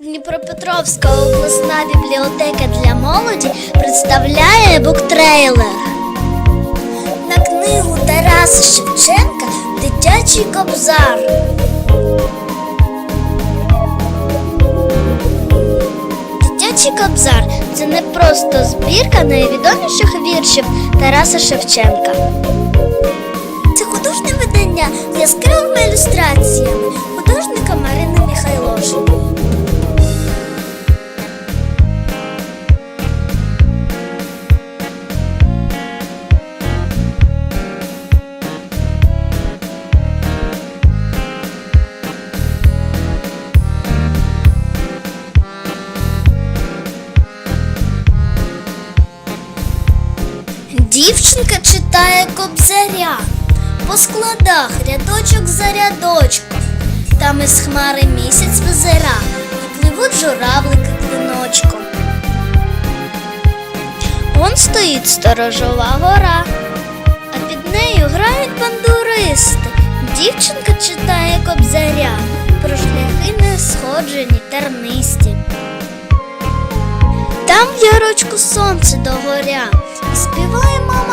Дніпропетровська обласна бібліотека для молоді представляє буктрейлер. На книгу Тараса Шевченка Дитячий кобзар. Дитячий кобзар це не просто збірка найвідоміших віршів Тараса Шевченка. Це художнє видання з яскравими ілюстраціями Дівчинка читає кобзаря по складах рядочок за рядочком. Там із хмари місяць визира, і пливуть журавлики клиночком. Он стоїть сторожова гора, а під нею грають бандуристи. Дівчинка читає кобзаря про шляхи не сходжені тернисті. Там в ярочку сонце догоря, і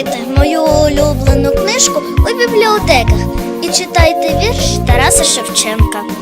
Шукайте мою улюблену книжку у бібліотеках і читайте вірш Тараса Шевченка.